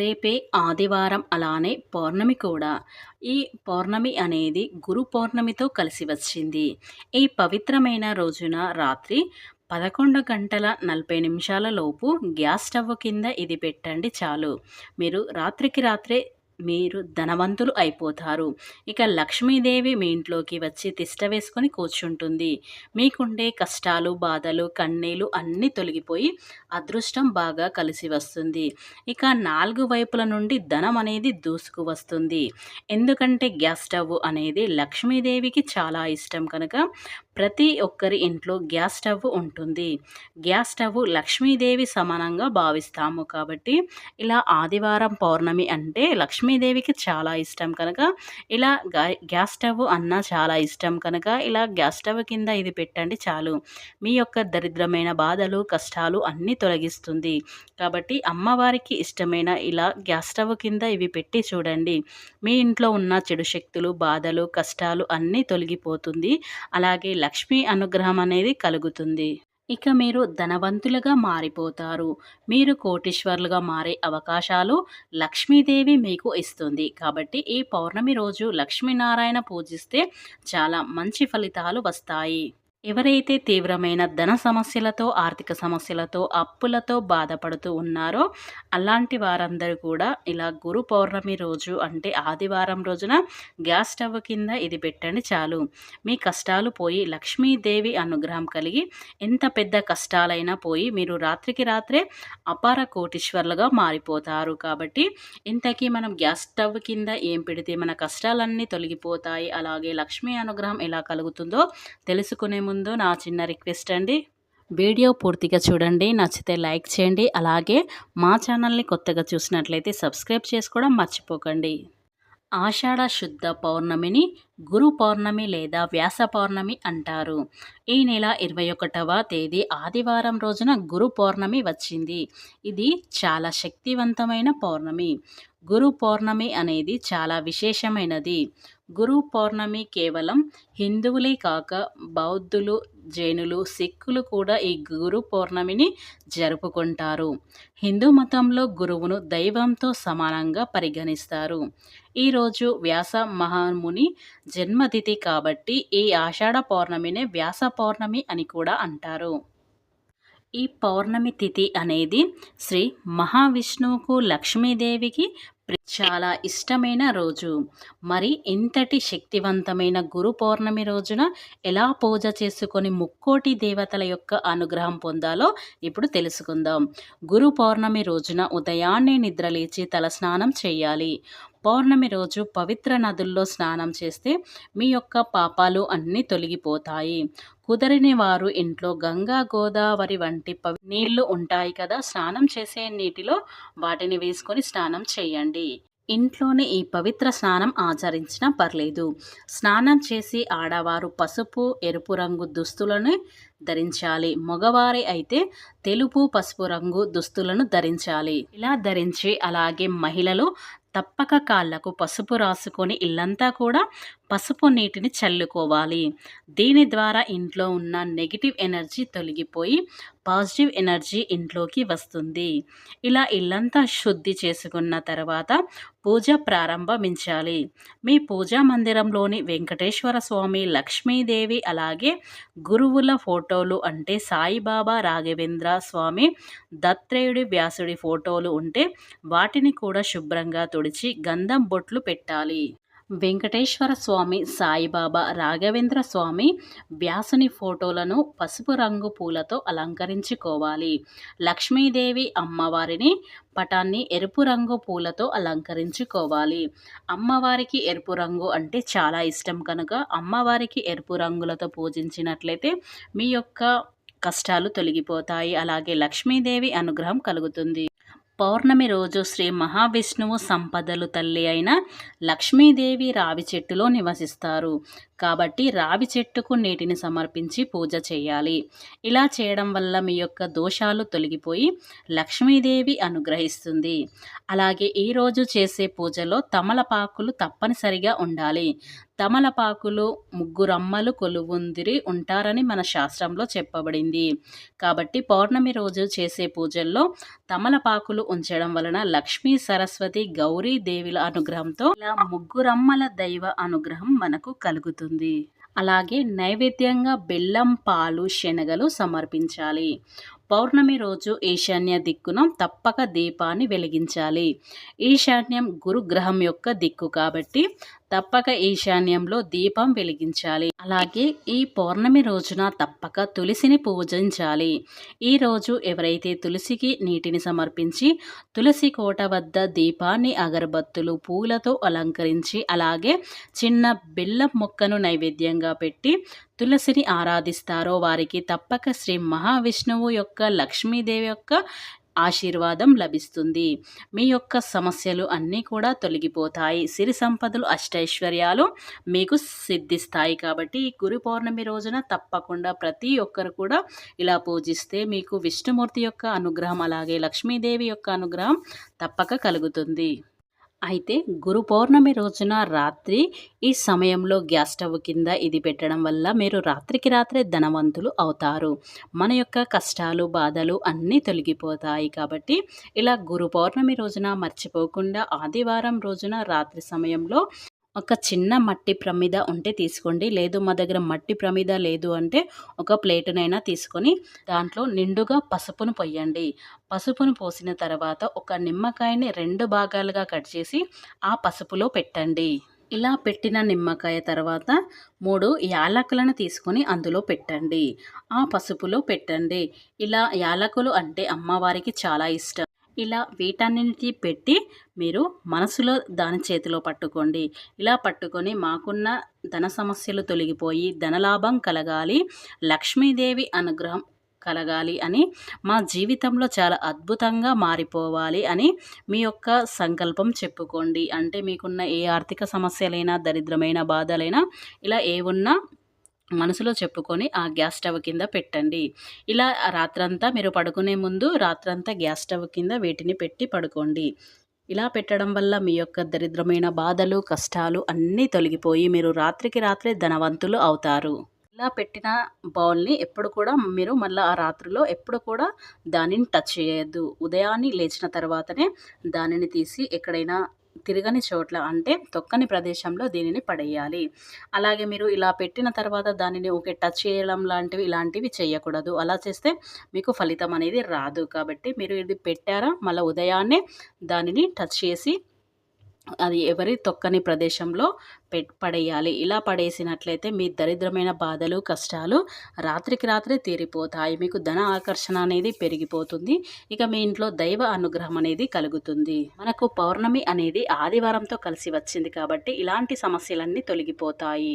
రేపే ఆదివారం అలానే పౌర్ణమి కూడా. ఈ పౌర్ణమి అనేది గురు పౌర్ణమితో కలిసి వచ్చింది. ఈ పవిత్రమైన రోజున రాత్రి పదకొండు గంటల నలభై నిమిషాల లోపు గ్యాస్ స్టవ్ కింద ఇది పెట్టండి చాలు. మీరు రాత్రికి రాత్రే మీరు ధనవంతులు అయిపోతారు. ఇక లక్ష్మీదేవి మీ ఇంట్లోకి వచ్చి తిష్ట వేసుకొని కూర్చుంటుంది. మీకుండే కష్టాలు బాధలు కన్నీలు అన్నీ తొలగిపోయి అదృష్టం బాగా కలిసి వస్తుంది. ఇక నాలుగు వైపుల నుండి ధనం అనేది దూసుకు వస్తుంది. ఎందుకంటే గ్యాస్ స్టవ్ అనేది లక్ష్మీదేవికి చాలా ఇష్టం కనుక ప్రతి ఒక్కరి ఇంట్లో గ్యాస్ స్టవ్ ఉంటుంది. గ్యాస్ స్టవ్ లక్ష్మీదేవి సమానంగా భావిస్తాము కాబట్టి ఇలా ఆదివారం పౌర్ణమి అంటే లక్ష్మీదేవికి చాలా ఇష్టం కనుక ఇలా గ్యాస్ స్టవ్ అన్న చాలా ఇష్టం కనుక ఇలా గ్యాస్ స్టవ్ కింద ఇది పెట్టండి చాలు. మీ యొక్క దరిద్రమైన బాధలు కష్టాలు అన్నీ తొలగిస్తుంది. కాబట్టి అమ్మవారికి ఇష్టమైన ఇలా గ్యాస్ స్టవ్ కింద ఇవి పెట్టి చూడండి. మీ ఇంట్లో ఉన్న చెడు శక్తులు బాధలు కష్టాలు అన్నీ తొలగిపోతుంది. అలాగే లక్ష్మీ అనుగ్రహం అనేది కలుగుతుంది. ఇక మీరు ధనవంతులుగా మారిపోతారు. మీరు కోటీశ్వర్లుగా మారే అవకాశాలు లక్ష్మీదేవి మీకు ఇస్తుంది. కాబట్టి ఈ పౌర్ణమి రోజు లక్ష్మీనారాయణ పూజిస్తే చాలా మంచి ఫలితాలు వస్తాయి. ఎవరైతే తీవ్రమైన ధన సమస్యలతో ఆర్థిక సమస్యలతో అప్పులతో బాధపడుతూ ఉన్నారో అలాంటి వారందరూ కూడా ఇలా గురు పౌర్ణమి రోజు అంటే ఆదివారం రోజున గ్యాస్ స్టవ్ కింద ఇది పెట్టండి చాలు. మీ కష్టాలు పోయి లక్ష్మీదేవి అనుగ్రహం కలిగి ఎంత పెద్ద కష్టాలైనా పోయి మీరు రాత్రికి రాత్రే అపార కోటీశ్వర్లుగా మారిపోతారు. కాబట్టి ఇంతకీ మనం గ్యాస్ స్టవ్ కింద ఏం పెడితే మన కష్టాలన్నీ తొలగిపోతాయి అలాగే లక్ష్మీ అనుగ్రహం ఎలా కలుగుతుందో తెలుసుకునే ముందు ముందు నా చిన్న రిక్వెస్ట్ అండి. వీడియో పూర్తిగా చూడండి నచ్చితే లైక్ చేయండి అలాగే మా ఛానల్ని కొత్తగా చూసినట్లయితే సబ్స్క్రైబ్ చేసుకోవడం మర్చిపోకండి. ఆషాఢ శుద్ధ పౌర్ణమిని గురు పౌర్ణమి లేదా వ్యాస పౌర్ణమి అంటారు. ఈ నెల ఇరవై ఒకటవ తేదీ ఆదివారం రోజున గురు పౌర్ణమి వచ్చింది. ఇది చాలా శక్తివంతమైన పౌర్ణమి. గురు పౌర్ణమి అనేది చాలా విశేషమైనది. గురు పౌర్ణమి కేవలం హిందువులే కాక బౌద్ధులు జైనులు సిక్కులు కూడా ఈ గురు పౌర్ణమిని జరుపుకుంటారు. హిందూ మతంలో గురువును దైవంతో సమానంగా పరిగణిస్తారు. ఈరోజు వ్యాస మహాముని జన్మతిథి కాబట్టి ఈ ఆషాఢ పౌర్ణమినే వ్యాస పౌర్ణమి అని కూడా అంటారు. ఈ పౌర్ణమి తిథి అనేది శ్రీ మహావిష్ణువుకు లక్ష్మీదేవికి చాలా ఇష్టమైన రోజు. మరి ఇంతటి శక్తివంతమైన గురు పౌర్ణమి రోజున ఎలా పూజ చేసుకొని ముక్కోటి దేవతల యొక్క అనుగ్రహం పొందాలో ఇప్పుడు తెలుసుకుందాం. గురు పౌర్ణమి రోజున ఉదయాన్నే నిద్రలేచి తలస్నానం చేయాలి. పౌర్ణమి రోజు పవిత్ర నదుల్లో స్నానం చేస్తే మీ యొక్క పాపాలు అన్నీ తొలగిపోతాయి. కుదరని వారు ఇంట్లో గంగా గోదావరి వంటి నీళ్ళు ఉంటాయి కదా స్నానం చేసే నీటిలో వాటిని వేసుకొని స్నానం చేయండి. ఇంట్లోనే ఈ పవిత్ర స్నానం ఆచరించినా పర్లేదు. స్నానం చేసి ఆడవారు పసుపు ఎరుపు రంగు దుస్తులను ధరించాలి. మగవారి అయితే తెలుపు పసుపు రంగు దుస్తులను ధరించాలి. ఇలా ధరించి అలాగే మహిళలు తప్పక కాళ్ళకు పసుపు రాసుకొని ఇల్లంతా కూడా పసుపు నీటిని చల్లుకోవాలి. దీని ద్వారా ఇంట్లో ఉన్న నెగిటివ్ ఎనర్జీ తొలగిపోయి పాజిటివ్ ఎనర్జీ ఇంట్లోకి వస్తుంది. ఇలా ఇల్లంతా శుద్ధి చేసుకున్న తర్వాత పూజ ప్రారంభించాలి. మీ పూజా మందిరంలోని వెంకటేశ్వర స్వామి లక్ష్మీదేవి అలాగే గురువుల ఫోటోలు అంటే సాయిబాబా రాఘవేంద్ర స్వామి దత్రేయుడి వ్యాసుడి ఫోటోలు ఉంటే వాటిని కూడా శుభ్రంగా తుడిచి గంధం బొట్లు పెట్టాలి. వెంకటేశ్వర స్వామి సాయిబాబా రాఘవేంద్ర స్వామి వ్యాసుని ఫోటోలను పసుపు రంగు పూలతో అలంకరించుకోవాలి. లక్ష్మీదేవి అమ్మవారిని పటాన్ని ఎరుపు రంగు పూలతో అలంకరించుకోవాలి. అమ్మవారికి ఎరుపు రంగు అంటే చాలా ఇష్టం కనుక అమ్మవారికి ఎరుపు రంగులతో పూజించినట్లయితే మీ యొక్క కష్టాలు తొలగిపోతాయి. అలాగే లక్ష్మీదేవి అనుగ్రహం కలుగుతుంది. పౌర్ణమి రోజు శ్రీ మహావిష్ణువు సంపదలు తల్లి అయిన లక్ష్మీదేవి రావి చెట్టులో నివసిస్తారు. కాబట్టి రావి చెట్టుకు నీటిని సమర్పించి పూజ చేయాలి. ఇలా చేయడం వల్ల మీ యొక్క దోషాలు తొలగిపోయి లక్ష్మీదేవి అనుగ్రహిస్తుంది. అలాగే ఈరోజు చేసే పూజలో తమలపాకులు తప్పనిసరిగా ఉండాలి. తమలపాకులు ముగ్గురమ్మలు కొలువుందిరి ఉంటారని మన శాస్త్రంలో చెప్పబడింది. కాబట్టి పౌర్ణమి రోజు చేసే పూజల్లో తమలపాకులు ఉంచడం వలన లక్ష్మీ సరస్వతి గౌరీ దేవిల అనుగ్రహంతో ఇలా ముగ్గురమ్మల దైవ అనుగ్రహం మనకు కలుగుతుంది. అలాగే నైవేద్యంగా బెల్లం పాలు శనగలు సమర్పించాలి. పౌర్ణమి రోజు ఈశాన్య దిక్కున తప్పక దీపాన్ని వెలిగించాలి. ఈశాన్యం గురుగ్రహం యొక్క దిక్కు కాబట్టి తప్పక ఈశాన్యంలో దీపం వెలిగించాలి. అలాగే ఈ పౌర్ణమి రోజున తప్పక తులసిని పూజించాలి. ఈరోజు ఎవరైతే తులసికి నీటిని సమర్పించి తులసి కోట వద్ద దీపాన్ని అగరబత్తులు పూలతో అలంకరించి అలాగే చిన్న బెల్లం మొక్కను నైవేద్యంగా పెట్టి తులసిని ఆరాధిస్తారో వారికి తప్పక శ్రీ మహావిష్ణువు యొక్క లక్ష్మీదేవి యొక్క ఆశీర్వాదం లభిస్తుంది. మీ యొక్క సమస్యలు అన్నీ కూడా తొలగిపోతాయి. సిరి సంపదలు అష్టైశ్వర్యాలు మీకు సిద్ధిస్తాయి కాబట్టి ఈ గురు పౌర్ణమి రోజున తప్పకుండా ప్రతి ఒక్కరు కూడా ఇలా పూజిస్తే మీకు విష్ణుమూర్తి యొక్క అనుగ్రహం అలాగే లక్ష్మీదేవి యొక్క అనుగ్రహం తప్పక కలుగుతుంది. అయితే గురు పౌర్ణమి రోజున రాత్రి ఈ సమయంలో గ్యాస్ స్టవ్ కింద ఇది పెట్టడం వల్ల మీరు రాత్రికి రాత్రే ధనవంతులు అవుతారు. మన యొక్క కష్టాలు బాధలు అన్నీ తొలగిపోతాయి కాబట్టి ఇలా గురు పౌర్ణమి రోజున మర్చిపోకుండా ఆదివారం రోజున రాత్రి సమయంలో ఒక చిన్న మట్టి ప్రమిద ఉంటే తీసుకోండి. లేదు మా దగ్గర మట్టి ప్రమిద లేదు అంటే ఒక ప్లేటునైనా తీసుకొని దాంట్లో నిండుగా పసుపును పొయ్యండి. పసుపును పోసిన తర్వాత ఒక నిమ్మకాయని రెండు భాగాలుగా కట్ చేసి ఆ పసుపులో పెట్టండి. ఇలా పెట్టిన నిమ్మకాయ తర్వాత మూడు యాలకులను తీసుకొని అందులో పెట్టండి. ఆ పసుపులో పెట్టండి. ఇలా యాలకులు అంటే అమ్మవారికి చాలా ఇష్టం. ఇలా వీటన్నిటి పెట్టి మీరు మనసులో దాని చేతిలో పట్టుకోండి. ఇలా పట్టుకొని మాకున్న ధన సమస్యలు తొలగిపోయి ధనలాభం కలగాలి లక్ష్మీదేవి అనుగ్రహం కలగాలి అని మా జీవితంలో చాలా అద్భుతంగా మారిపోవాలి అని మీ యొక్క సంకల్పం చెప్పుకోండి. అంటే మీకున్న ఏ ఆర్థిక సమస్యలైనా దరిద్రమైన బాధలైనా ఇలా ఏ ఉన్నా మనసులో చెప్పుకొని ఆ గ్యాస్ స్టవ్ కింద పెట్టండి. ఇలా రాత్రంతా మీరు పడుకునే ముందు రాత్రంతా గ్యాస్ స్టవ్ కింద వీటిని పెట్టి పడుకోండి. ఇలా పెట్టడం వల్ల మీ యొక్క దరిద్రమైన బాధలు కష్టాలు అన్నీ తొలగిపోయి మీరు రాత్రికి రాత్రే ధనవంతులు అవుతారు. ఇలా పెట్టిన బౌల్ని ఎప్పుడు కూడా మీరు మళ్ళీ ఆ రాత్రిలో ఎప్పుడు కూడా దానిని టచ్ చేయొద్దు. ఉదయాన్నే లేచిన తర్వాతనే దానిని తీసి ఎక్కడైనా తిరగని చోట్ల అంటే తొక్కని ప్రదేశంలో దీనిని పడేయాలి. అలాగే మీరు ఇలా పెట్టిన తర్వాత దానిని ఒకే టచ్ చేయడం లాంటివి ఇలాంటివి చేయకూడదు. అలా చేస్తే మీకు ఫలితం అనేది రాదు. కాబట్టి మీరు ఇది పెట్టారా? మళ్ళీ ఉదయాన్నే దానిని టచ్ చేసి అది ఎవరి తొక్కని ప్రదేశంలో పెట్ పడేయాలి. ఇలా పడేసినట్లయితే మీ దరిద్రమైన బాధలు కష్టాలు రాత్రికి రాత్రి తీరిపోతాయి. మీకు ధన ఆకర్షణ అనేది పెరిగిపోతుంది. ఇక మీ ఇంట్లో దైవ అనుగ్రహం అనేది కలుగుతుంది. మనకు పౌర్ణమి అనేది ఆదివారంతో కలిసి వచ్చింది కాబట్టి ఇలాంటి సమస్యలన్నీ తొలగిపోతాయి.